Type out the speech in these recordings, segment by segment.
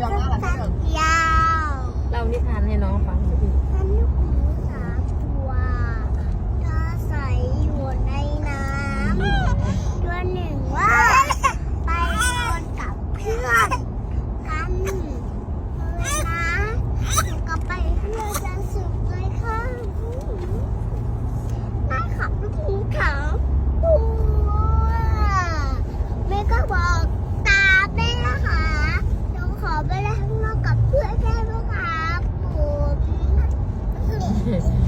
ยอมแล้ยาวเรานิทานให้น้องฟังสิพี่ is.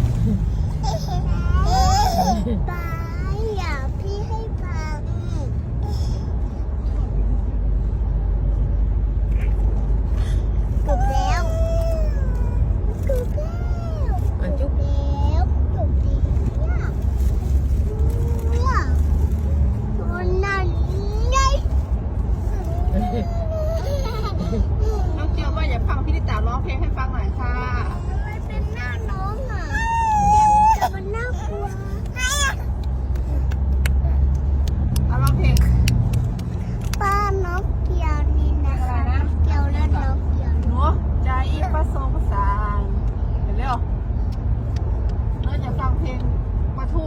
เพลงประทู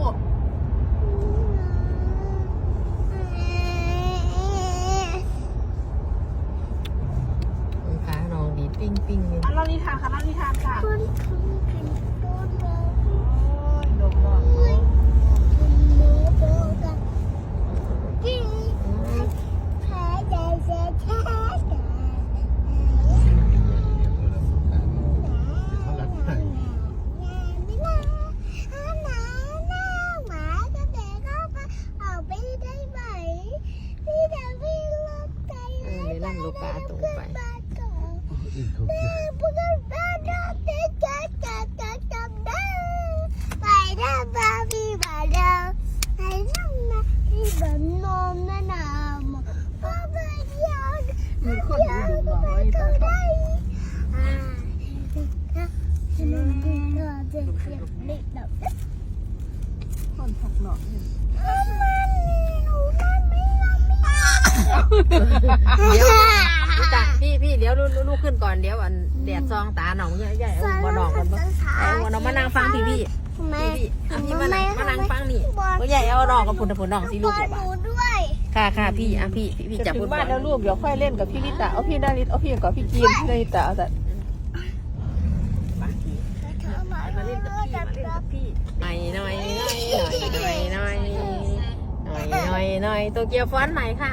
ร้องดีปิ้งปิ้งเลยเล่านิทานค่ะเล่านิทานค่ะ lo pato pai. Hãy subscribe cho kênh Ghiền Mì Gõ Để không bỏ lỡ những video hấp dẫn เดี๋ยวลูกพี่พี่เดี๋ยวลูกขึ้นก่อนเดี๋ยวอันแดดซองตาหนองใหญ่ใหญ่เอาหัวนองกันปะเอาหัวนองมานั่งฟังพี่พี่พี่พี่พี่มานั่งมานั่งฟังนี่หัวใหญ่เอาหนองกับผลผลนหนองสิลูกบอกว่าค่ะค่ะพี่อะพี่พี่จับถึงบ้านแล้วลูกเดี๋ยวค่อยเล่นกับพี่ลิตาเอาพี่ดาริตเอาพี่ก่อนพี่กีนพี่ดาริตาเอาแต่มาเล่นาเล่นหน่อยหน่อยหน่อยหน่อยหน่อยหน่อยหน่อยโตเกียวฟอนใหม่ค่ะ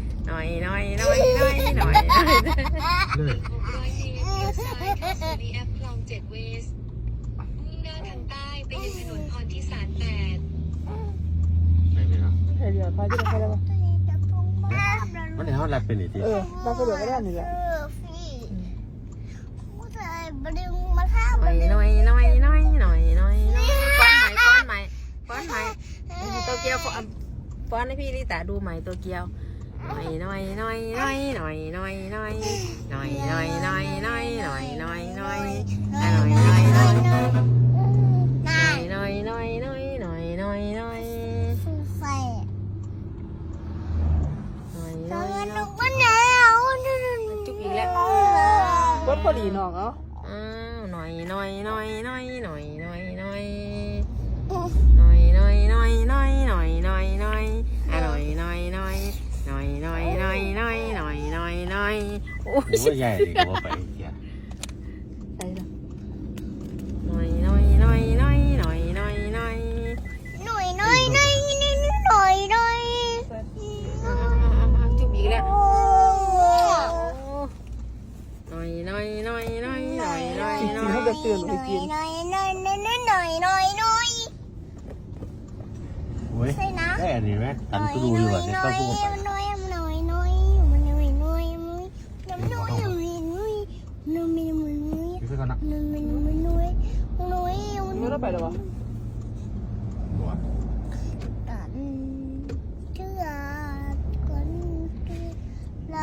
เลยร้อยเมตรเลี้ยวซ้ายเข้าสู่ดีแอปคลองเจ็ดเวสมุ่งหน้าทางใต้ไปยังถนนพรที่สารแปดไม่เลยเนาะเดี๋ยวพาที่ไปได้ปะมันในห้องรับเป็นอีกทีเออเราก็เดี๋ยวก็ได้นี่แหละเออพี่ผู้ชายบดึงมาท่าหน่อยหน่อยหน่อยหน่อยหน่อยหน่อยหน่อยป้อนใหม่ป้อนใหม่ป้อนใหม่โตเกียวป้อนป้อนให้พี่ลิตาดูใหม่โตเกียว หน่อยหน่อยหน่อยหน่อยหน่อยหน่อยหน่อยหน่อยหน่อยหน่อยหน่อยหน่อยหน่อยหน่อยอะหน่อยหน่อยหน่อยหน่อยนายหน่อยหน่อยหน่อยหน่อยหน่อยหน่อยฟูแฝดหน่อยหตน่ออนยนั้นหหน่นูอยก็หนาวจุกอีกแล้วรถพอดีน้องเนาะอ้าวหน่อยหน่อยหน่อยหน่อยหน่อย โอ้ยโอ้ยใหญ่ดีกว่าไปอีกทีใช่ละหน่อยหน่อยหน่อยหน่อยหน่อยหน่อยหน่อยหน่อยหน่อยหน่อยหน่อยหน่อยหน่อยเอาเอาเอาเอาจุกอีกแล้วโอ้หน่อยหน่อยหน่อยหน่อยหน่อยหน่อยจริงหๆน่อเขายจะเตือยหน่อยหนูหน่อยกินหน่อยหน่อยหน่อยหน่อยหน่อยหน่อยโอ้ยใช่อยหนะได้อันนี้ไหมตันก็ดูอยู่ว่าจะต้องพูดไปหน่อยหน่อยหน่อยหน่อยหน่อยหน่อยหน่อยหน่อยหน่อยหน่อยหน่อยหน่อยหน่อยหน่อยหน่อยหน่อ ก่อ นนมันมันมันนุ้ยนุ้ยไม่ต้ไปหรอวะบัวกันเชื่อคนที่ไร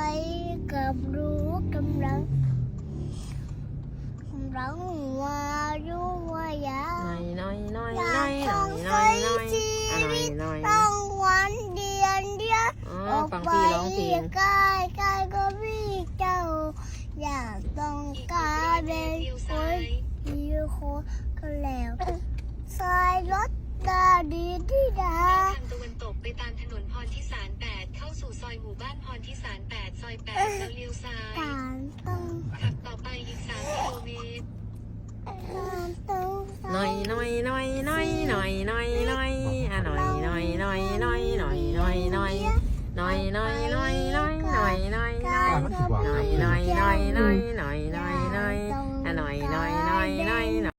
กับรู้กำลังกำลังว่ารู้ว่าอยาน่อยน่อยหอน่ยาอยน้ออยน่อยใช้หน่อยชีอะหน่อยน่อยวิตต้องวันเดียนเดียวอ๋อออกฟังไปพี่ร้องเพลงใกล้ใกล้ก็พี่เจ้าอยากต้องการเป็น ที่โคก็แล้วสายรถตาดีที่ดาทางตะวันตกไปตามถนนพรทิสาร8เข้าสู่ซอยหมู่บ้านพรทิสาร8ซอย8แล้วเลี้ยวซ้ายการต้องขับต่อไปอีก3กิโลเมตรการต้องหน่อยหน่อยหน่อยหน่อยหน่อยหน่อยหน่อยอะหน่อยหน่อยหน่อยหน่อยหน่อยหน่อยหน่อยหน่อยหน่อยหน่อยหน่อยหน่อยหน่อยหน่อยการหน่อยหน่อยหน่อยหน่อยหน่อย いないいないいないいない。